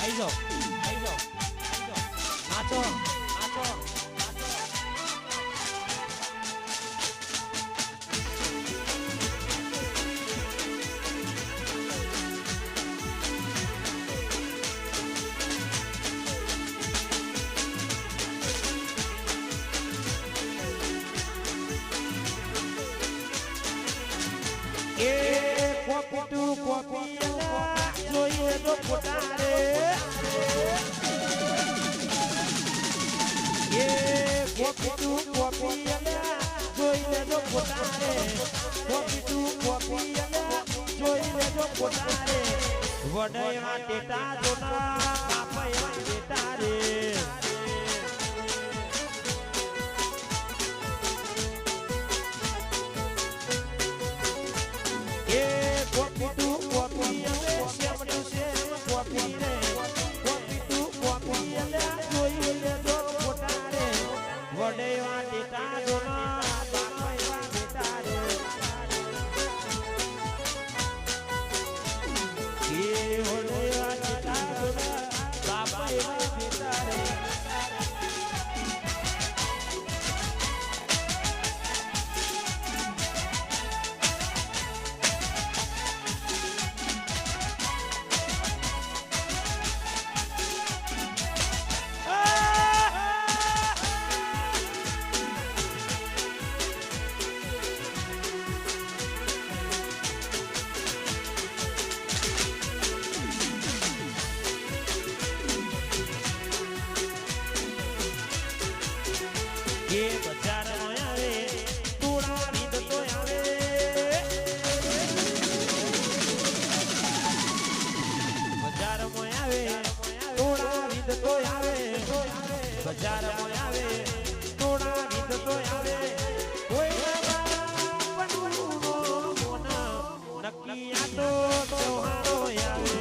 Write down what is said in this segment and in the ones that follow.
ấy rồi ấy rồi ấy rồi. Nacho nacho Quack, quack, quack, quack, quack, quack, quack, quack, quack, quack, quack, quack, quack, two copy જોઈએ તો ફોટા રે copy to copy જોઈએ તો ફોટા રે વડૈયા ટેટા જોના એ બજારમાં આવે તોડા રીત તો આવે બજારમાં આવે તોડા રીત તો આવે બજારમાં આવે તોડા રીત આવે નક્કી આ તો આવે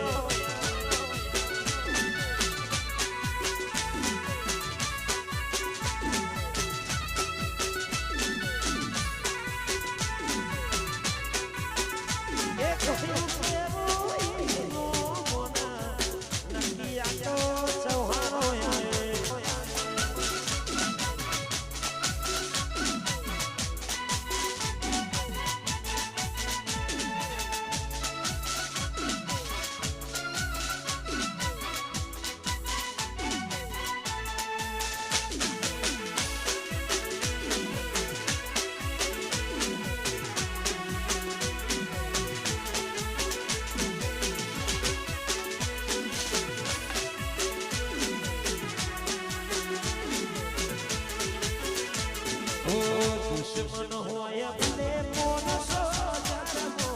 દુશ્મન હોય ભલે મોન ધર્મો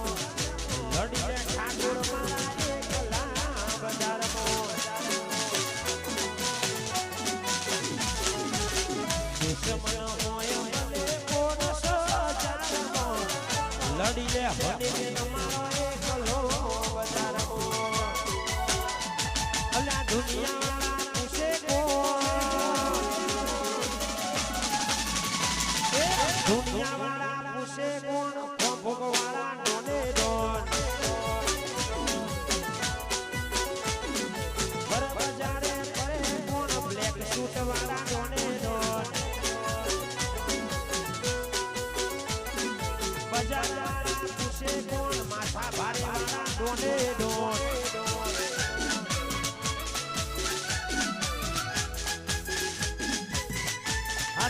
લડીને ઠાકોર મારા. એકલા બજારમો દુશ્મન હોય ભલે મોન ધર્મો લડીને હડીને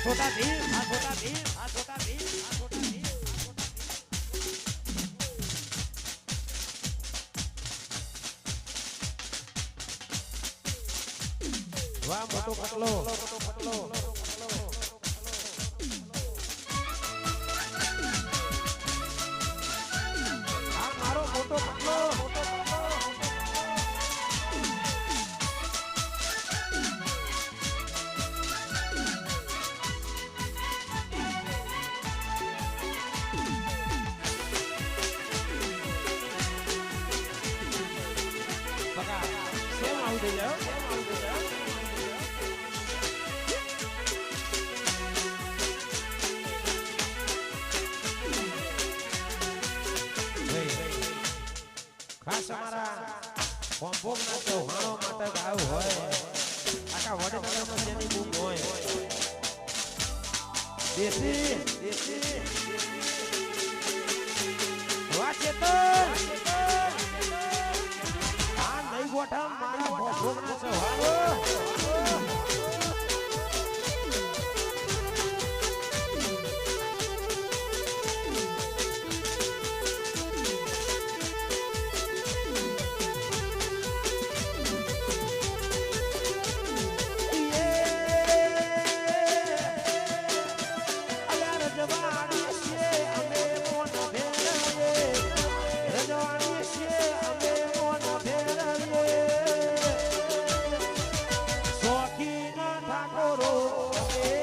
છોટા ભીમ આ છોટા ભીમ આ છોટા ભીમ આ છોટા ભીમ વાહ, મોટો પટલો આ ખાસ ના ચૌહાણો માટે ગાવ હોય આખા વડનગરમાં જેની બૂમ હોય દેશી દેશી વાહ ચેતન આ નહીં ગોઠા મારા ભોગના ચૌહાણો. એ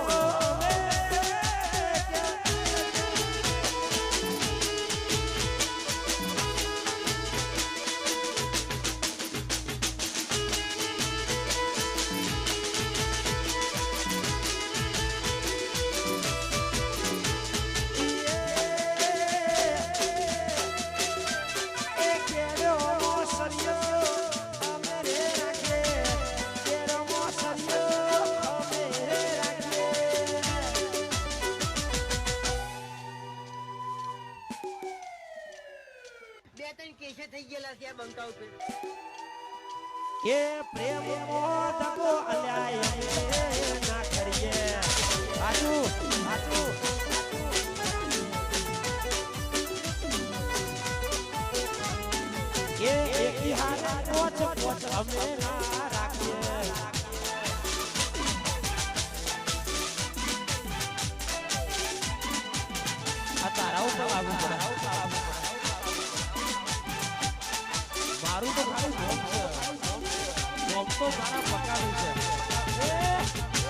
એ પ્રેમ મોદકો અલ્યા અમે ના કરીએ. તારા ઉપર આવું પડે. તો ખાલી નોમ છે નોમ તો મારા પકાનું છે.